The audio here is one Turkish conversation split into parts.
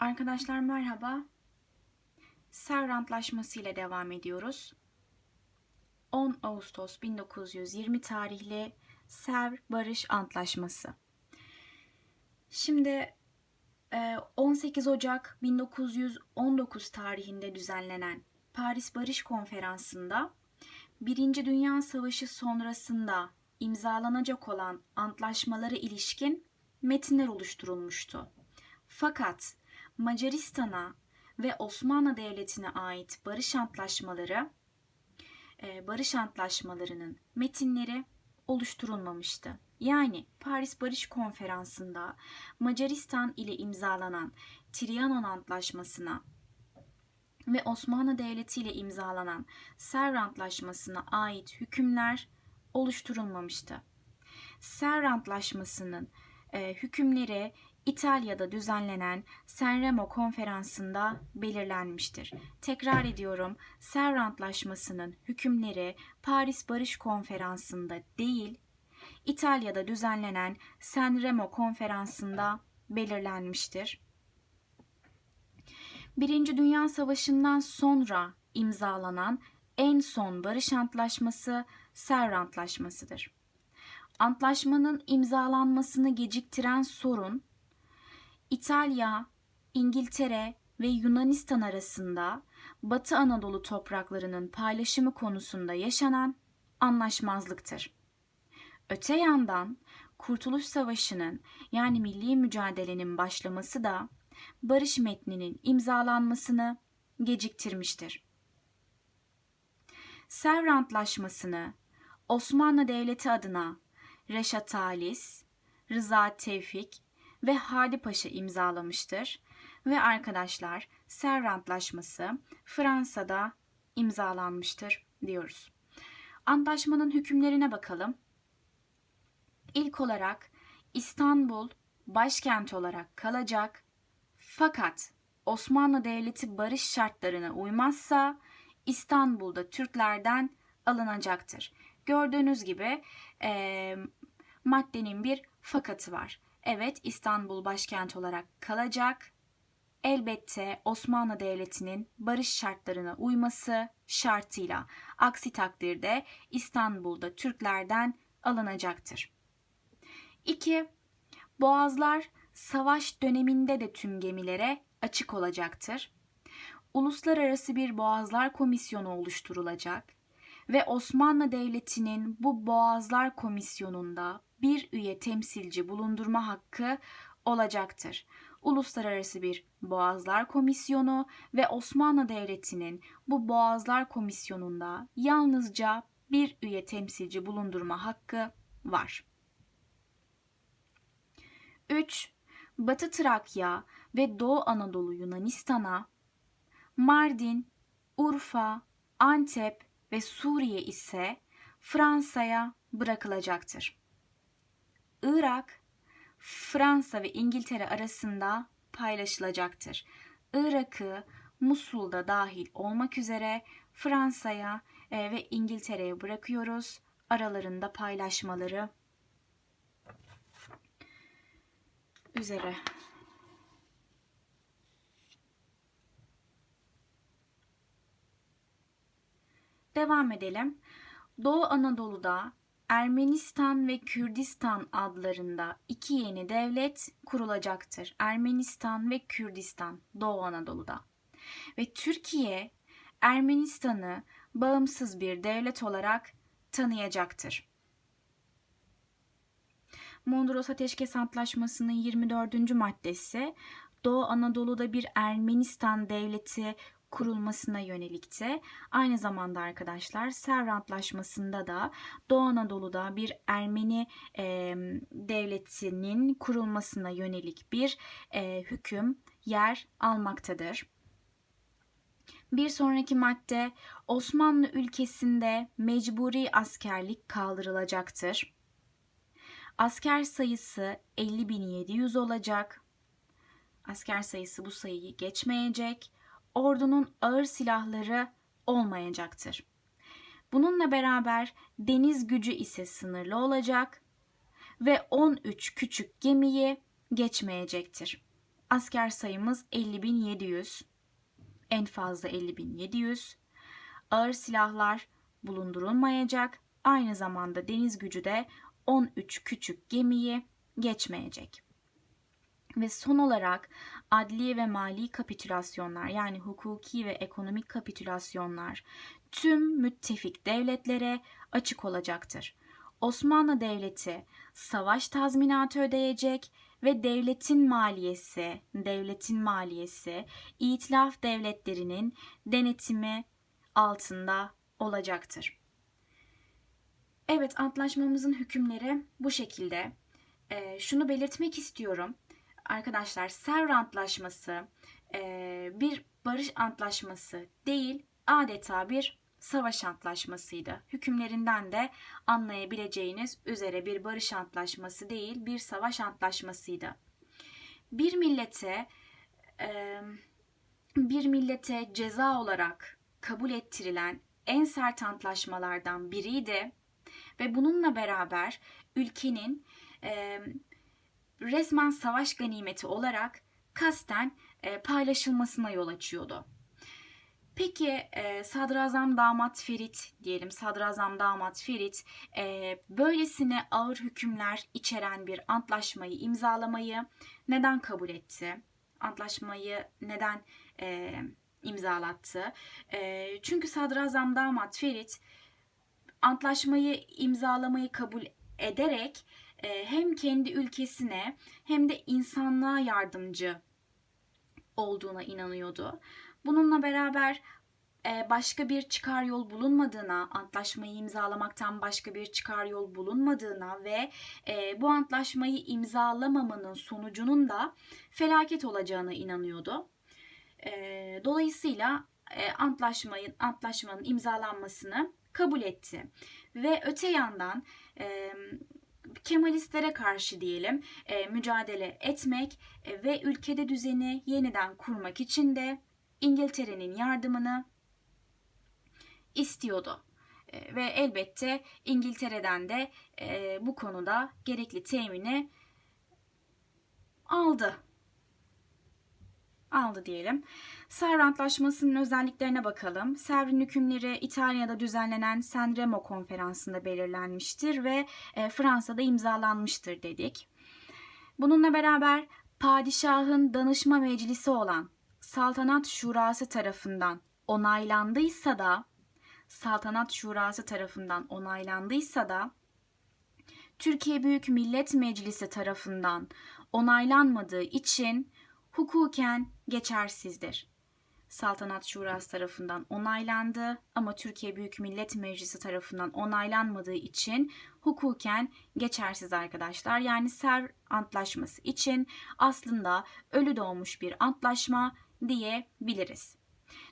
Arkadaşlar merhaba. Sevr Antlaşması ile devam ediyoruz. 10 Ağustos 1920 tarihli Sevr Barış Antlaşması. Şimdi e, 18 Ocak 1919 tarihinde düzenlenen Paris Barış Konferansı'nda Birinci Dünya Savaşı sonrasında imzalanacak olan antlaşmalara ilişkin metinler oluşturulmuştu. Fakat Macaristan'a ve Osmanlı Devleti'ne ait barış antlaşmaları, e, barış antlaşmalarının metinleri oluşturulmamıştı. Yani Paris Barış Konferansı'nda Macaristan ile imzalanan Trianon Antlaşması'na ve Osmanlı Devleti ile imzalanan Sevr Antlaşması'na ait hükümler oluşturulmamıştı. Sevr Antlaşması'nın e, hükümleri İtalya'da düzenlenen Sanremo konferansında belirlenmiştir. Tekrar ediyorum, Sevr Antlaşması'nın hükümleri Paris Barış Konferansı'nda değil, İtalya'da düzenlenen Sanremo konferansında belirlenmiştir. Birinci Dünya Savaşı'ndan sonra imzalanan en son barış antlaşması Sevr Antlaşması'dır. Antlaşmanın imzalanmasını geciktiren sorun İtalya, İngiltere ve Yunanistan arasında Batı Anadolu topraklarının paylaşımı konusunda yaşanan anlaşmazlıktır. Öte yandan Kurtuluş Savaşı'nın yani milli mücadelenin başlaması da barış metninin imzalanmasını geciktirmiştir. Sevr Antlaşması'nı Osmanlı Devleti adına Reşat Halis, Rıza Tevfik ve Hadi Paşa imzalamıştır. Ve arkadaşlar Sevr Antlaşması Fransa'da imzalanmıştır diyoruz. Antlaşmanın hükümlerine bakalım. İlk olarak İstanbul başkent olarak kalacak fakat Osmanlı Devleti barış şartlarına uymazsa İstanbul'da Türklerden alınacaktır. Gördüğünüz gibi e, maddenin bir fakatı var. Evet İstanbul başkent olarak kalacak. Elbette Osmanlı Devleti'nin barış şartlarına uyması şartıyla aksi takdirde İstanbul'da Türklerden alınacaktır. 2. Boğazlar savaş döneminde de tüm gemilere açık olacaktır. Uluslararası bir Boğazlar Komisyonu oluşturulacak ve Osmanlı Devleti'nin bu Boğazlar Komisyonu'nda bir üye temsilci bulundurma hakkı olacaktır. Uluslararası bir Boğazlar Komisyonu ve Osmanlı Devleti'nin bu Boğazlar Komisyonu'nda yalnızca bir üye temsilci bulundurma hakkı var. 3. Batı Trakya ve Doğu Anadolu Yunanistan'a, Mardin, Urfa, Antep ve Suriye ise Fransa'ya bırakılacaktır. Irak, Fransa ve İngiltere arasında paylaşılacaktır. Irak'ı Musul'da dahil olmak üzere Fransa'ya e, ve İngiltere'ye bırakıyoruz. Aralarında paylaşmaları üzere. Devam edelim. Doğu Anadolu'da Ermenistan ve Kürdistan adlarında iki yeni devlet kurulacaktır. Ermenistan ve Kürdistan Doğu Anadolu'da. Ve Türkiye Ermenistan'ı bağımsız bir devlet olarak tanıyacaktır. Mondros Ateşkes Antlaşması'nın 24. maddesi Doğu Anadolu'da bir Ermenistan devleti kurulmasına yönelikti. Aynı zamanda arkadaşlar Sevr Antlaşması'nda da Doğu Anadolu'da bir Ermeni e, devletinin kurulmasına yönelik bir e, hüküm yer almaktadır. Bir sonraki madde Osmanlı ülkesinde mecburi askerlik kaldırılacaktır. Asker sayısı 50.700 olacak. Asker sayısı bu sayıyı geçmeyecek ordunun ağır silahları olmayacaktır. Bununla beraber deniz gücü ise sınırlı olacak ve 13 küçük gemiyi geçmeyecektir. Asker sayımız 50.700. En fazla 50.700. Ağır silahlar bulundurulmayacak. Aynı zamanda deniz gücü de 13 küçük gemiyi geçmeyecek. Ve son olarak adli ve mali kapitülasyonlar yani hukuki ve ekonomik kapitülasyonlar tüm müttefik devletlere açık olacaktır. Osmanlı Devleti savaş tazminatı ödeyecek ve devletin maliyesi, devletin maliyesi itilaf devletlerinin denetimi altında olacaktır. Evet, antlaşmamızın hükümleri bu şekilde. Ee, şunu belirtmek istiyorum. Arkadaşlar, Sevr Antlaşması e, bir barış antlaşması değil, adeta bir savaş antlaşmasıydı. Hükümlerinden de anlayabileceğiniz üzere bir barış antlaşması değil, bir savaş antlaşmasıydı. Bir millete e, bir millete ceza olarak kabul ettirilen en sert antlaşmalardan biriydi ve bununla beraber ülkenin e, resmen savaş ganimeti olarak kasten e, paylaşılmasına yol açıyordu. Peki e, Sadrazam Damat Ferit diyelim Sadrazam Damat Ferit e, böylesine ağır hükümler içeren bir antlaşmayı imzalamayı neden kabul etti? Antlaşmayı neden e, imzalattı? E, çünkü Sadrazam Damat Ferit antlaşmayı imzalamayı kabul ederek hem kendi ülkesine hem de insanlığa yardımcı olduğuna inanıyordu. Bununla beraber e, başka bir çıkar yol bulunmadığına, antlaşmayı imzalamaktan başka bir çıkar yol bulunmadığına ve e, bu antlaşmayı imzalamamanın sonucunun da felaket olacağına inanıyordu. E, dolayısıyla antlaşmayın antlaşmanın imzalanmasını kabul etti ve öte yandan Kemalistlere karşı diyelim mücadele etmek ve ülkede düzeni yeniden kurmak için de İngiltere'nin yardımını istiyordu. E, ve elbette İngiltere'den de e, bu konuda gerekli temini aldı. Aldı diyelim. Sevr Antlaşması'nın özelliklerine bakalım. Sevr'in hükümleri İtalya'da düzenlenen Sanremo konferansında belirlenmiştir ve e, Fransa'da imzalanmıştır dedik. Bununla beraber padişahın danışma meclisi olan saltanat şurası tarafından onaylandıysa da saltanat şurası tarafından onaylandıysa da Türkiye Büyük Millet Meclisi tarafından onaylanmadığı için hukuken geçersizdir. Saltanat Şurası tarafından onaylandı ama Türkiye Büyük Millet Meclisi tarafından onaylanmadığı için hukuken geçersiz arkadaşlar. Yani Ser Antlaşması için aslında ölü doğmuş bir antlaşma diyebiliriz.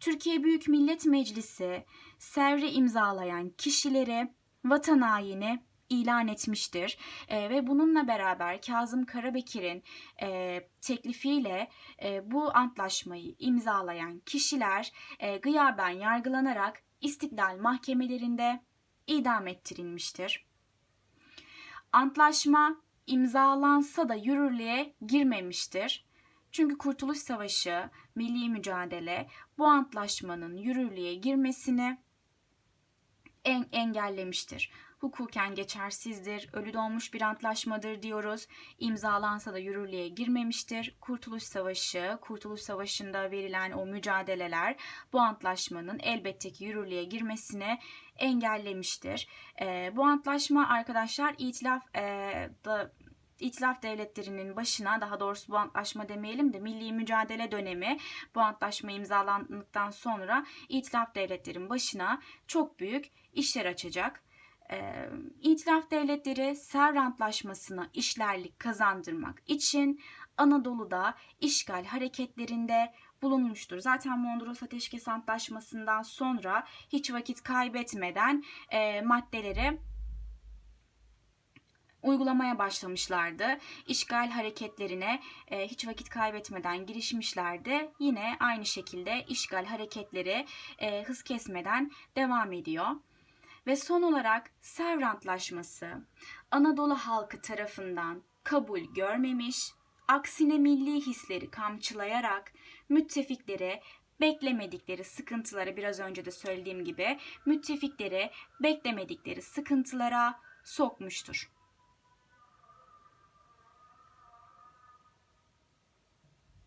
Türkiye Büyük Millet Meclisi Sevr'i imzalayan kişileri vatan haini ilan etmiştir. E, ve bununla beraber Kazım Karabekir'in e, teklifiyle e, bu antlaşmayı imzalayan kişiler e, gıyaben yargılanarak istiklal mahkemelerinde idam ettirilmiştir. Antlaşma imzalansa da yürürlüğe girmemiştir. Çünkü Kurtuluş Savaşı, milli mücadele bu antlaşmanın yürürlüğe girmesini en engellemiştir. Hukuken geçersizdir, ölü doğmuş bir antlaşmadır diyoruz. İmzalansa da yürürlüğe girmemiştir. Kurtuluş Savaşı, Kurtuluş Savaşı'nda verilen o mücadeleler bu antlaşmanın elbette ki yürürlüğe girmesini engellemiştir. E, bu antlaşma arkadaşlar itilaf e, da İtilaf devletlerinin başına daha doğrusu bu antlaşma demeyelim de milli mücadele dönemi bu antlaşma imzalandıktan sonra İtilaf devletlerin başına çok büyük işler açacak. Ee, İtilaf devletleri Sevr Antlaşması'na işlerlik kazandırmak için Anadolu'da işgal hareketlerinde bulunmuştur. Zaten Mondros Ateşkes Antlaşması'ndan sonra hiç vakit kaybetmeden e, maddeleri uygulamaya başlamışlardı. İşgal hareketlerine e, hiç vakit kaybetmeden girişmişlerdi. Yine aynı şekilde işgal hareketleri e, hız kesmeden devam ediyor. Ve son olarak Sevr Antlaşması Anadolu halkı tarafından kabul görmemiş aksine milli hisleri kamçılayarak müttefiklere beklemedikleri sıkıntıları biraz önce de söylediğim gibi müttefikleri beklemedikleri sıkıntılara sokmuştur.